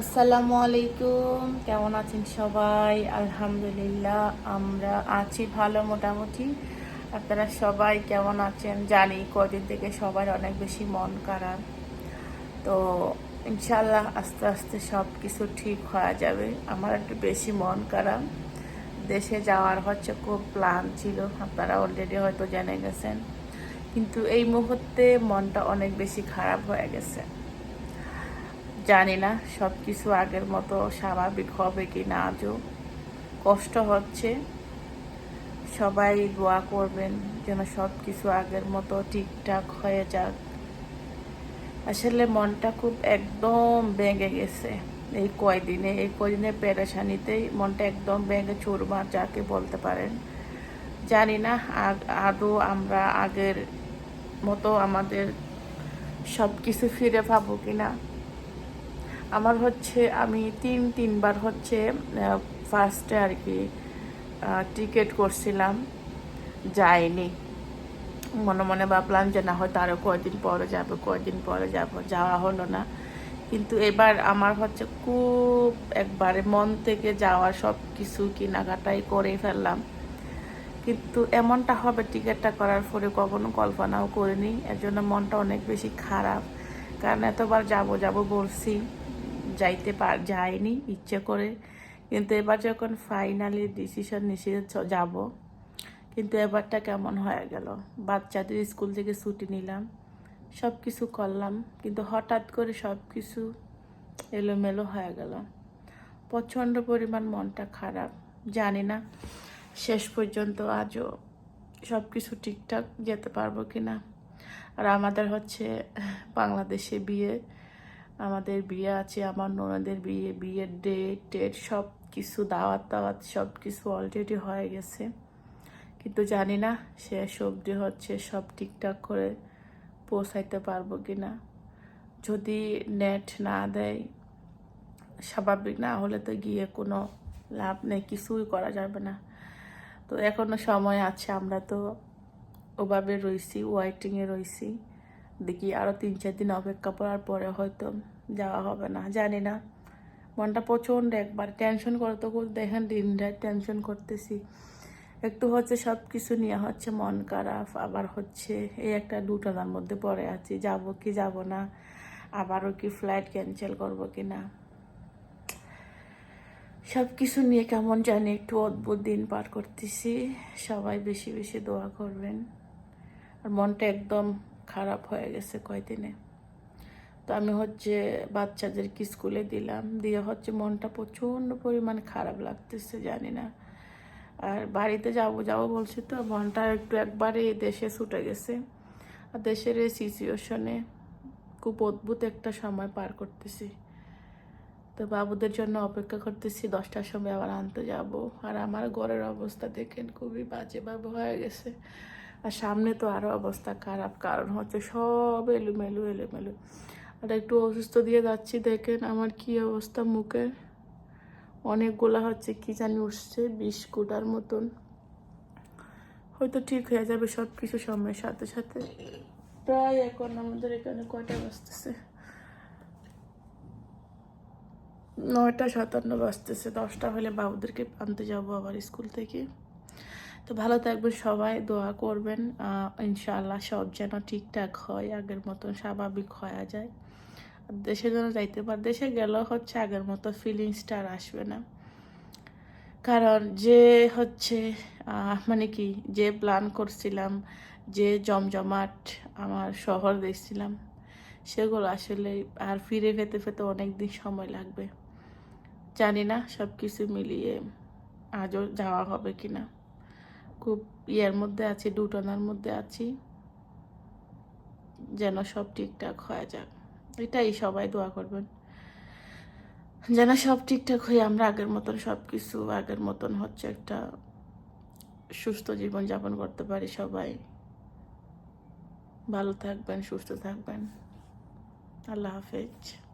আসসালামু আলাইকুম। কেমন আছেন সবাই? আলহামদুলিল্লাহ, আমরা আছি ভালো মোটামুটি। আপনারা সবাই কেমন আছেন? জানি কদিন থেকে সবার অনেক বেশি মন খারাপ। তো ইনশাল্লাহ আস্তে আস্তে সব কিছু ঠিক হয়ে যাবে। আমার একটু বেশি মন খারাপ। দেশে যাওয়ার হচ্ছে খুব প্ল্যান ছিল। আপনারা অলরেডি হয়তো জেনে গেছেন। কিন্তু এই মুহূর্তে মনটা অনেক বেশি খারাপ হয়ে গেছে। জানি না সব কিছু আগের মতো স্বাভাবিক হবে কি না, আজও কষ্ট হচ্ছে। সবাই দোয়া করবেন যেন সব কিছু আগের মতো ঠিকঠাক হয়ে যাক। আসলে মনটা খুব একদম ভেঙে গেছে। এই কয়দিনে এই কয়দিনে পেরেশানিতেই মনটা একদম ভেঙে চুরমার যাকে বলতে পারেন। জানি না আদৌ আমরা আগের মতো আমাদের সব কিছু ফিরে পাবো কিনা। আমার হচ্ছে, আমি তিন, তিনবার হচ্ছে ফার্স্টে আর কি টিকিট করছিলাম, যাইনি। মনে মনে ভাবলাম যে না, হয়তো আরও কয়দিন পরে যাব, কয়দিন পরে যাব, যাওয়া হলো না। কিন্তু এবার আমার হচ্ছে খুব একবারে মন থেকে যাওয়া সব কিছু কেনাকাটাই করে ফেললাম। কিন্তু এমনটা হবে টিকিটটা করার পরে কখনো কল্পনাও করিনি। এর জন্য মনটা অনেক বেশি খারাপ। কারণ এতবার যাব যাব বলছি। যাইতে পার যাইনি ইচ্ছে করে। কিন্তু এবার যখন ফাইনালি ডিসিশন নিষে যাব, কিন্তু এবারটা কেমন হয়ে গেল? বাচ্চাদের স্কুল থেকে ছুটি নিলাম সব কিছু করলাম, কিন্তু হঠাৎ করে সব কিছু এলোমেলো হয়ে গেল। প্রচণ্ড পরিমাণ মনটা খারাপ, জানি না শেষ পর্যন্ত আজও সব কিছু ঠিকঠাক যেতে পারব কি না আর আমাদের হচ্ছে বাংলাদেশে বিয়ে আমাদের বিয়ে আছে, আমার ননদের বিয়ে, বিয়ের ডেট টেট সব কিছু দাওয়াত দাওয়াত সব কিছু অলরেডি হয়ে গেছে। কিন্তু জানি না সে অবধি হচ্ছে, সব ঠিকঠাক করে পৌঁছাইতে পারব কি না যদি নেট না দেয়, স্বাভাবিক না হলে তো গিয়ে কোনো লাভ নেই, কিছুই করা যাবে না। তো এখনও সময় আছে, আমরা তো ওভাবে রয়েছি ওয়াইটিংয়ে রয়েছি দেখি আরও তিন চার দিন অপেক্ষা করার পরে হয়তো যাওয়া হবে না, জানি না। মনটা প্রচণ্ড একবার টেনশন করতে করতে দেখেন দিন রাত টেনশন করতেছি। একটু হচ্ছে সব কিছু নিয়ে হচ্ছে মন খারাপ, আবার হচ্ছে এই একটা দুটানার মধ্যে পড়ে আছি, যাব কি যাব না, আবারও কি ফ্লাইট ক্যান্সেল করব কি না। সব কিছু নিয়ে কেমন জানি একটু অদ্ভুত দিন পার করতেছি, সবাই বেশি বেশি দোয়া করবেন। আর মনটা একদম খারাপ হয়ে গেছে কয়দিনে। তো আমি হচ্ছে বাচ্চাদেরকে স্কুলে দিলাম। দিয়ে হচ্ছে মনটা প্রচণ্ড পরিমাণ খারাপ লাগতেছে, জানি না। আর বাড়িতে যাব যাব বলছি তো, মনটা একটু একবারে দেশে ছুটে গেছে। আর দেশের এই সিচুয়েশনে খুব অদ্ভুত একটা সময় পার করতেছি। তো বাবুদের জন্য অপেক্ষা করতেছি, দশটার সময় আবার আনতে যাব। আর আমার ঘরের অবস্থা দেখেন, খুবই বাজে বাজেভাবে হয়ে গেছে। আর সামনে তো আরও অবস্থা খারাপ, কারণ হচ্ছে সব এলোমেলো এলোমেলো। আর একটু অসুস্থ দিয়ে যাচ্ছি, দেখেন আমার কি অবস্থা মুখের। অনেক গোলা হচ্ছে, কি জানি উঠছে বিষ মতন। হয়তো ঠিক হয়ে যাবে সব কিছু সময়ের সাথে সাথে। প্রায় এখন আমাদের এখানে কয়টা বাজতেছে? নয়টা সাতান্ন বাজতেছে, দশটা হলে বাবুদেরকে আনতে যাব আবার স্কুল থেকে। তো ভালো থাকবেন সবাই, দোয়া করবেন ইনশাআল্লাহ সব যেন ঠিকঠাক হয়, আগের মতন স্বাভাবিক হয়ে যায়। দেশে যেন যাইতে পার, দেশে গেলেও হচ্ছে আগের মতো ফিলিংসটা আর আসবে না। কারণ যে হচ্ছে মানে কি, যে প্ল্যান করছিলাম, যে জমজমাট আমার শহর দেখছিলাম, সেগুলো আসলে আর ফিরে পেতে পেতে অনেক দিন সময় লাগবে। জানি না সব কিছু মিলিয়ে আজও যাওয়া হবে কি না খুব ইয়ের মধ্যে আছি, দুটনার মধ্যে আছি। যেন সব ঠিকঠাক হয়ে যাক। এটাই সবাই দোয়া করবেন। যেন সব ঠিকঠাক হয়ে আমরা আগের মতন সব কিছু আগের মতন হচ্ছে একটা সুস্থ জীবন যাপন করতে পারি সবাই। ভালো থাকবেন, সুস্থ থাকবেন। আল্লাহ হাফেজ।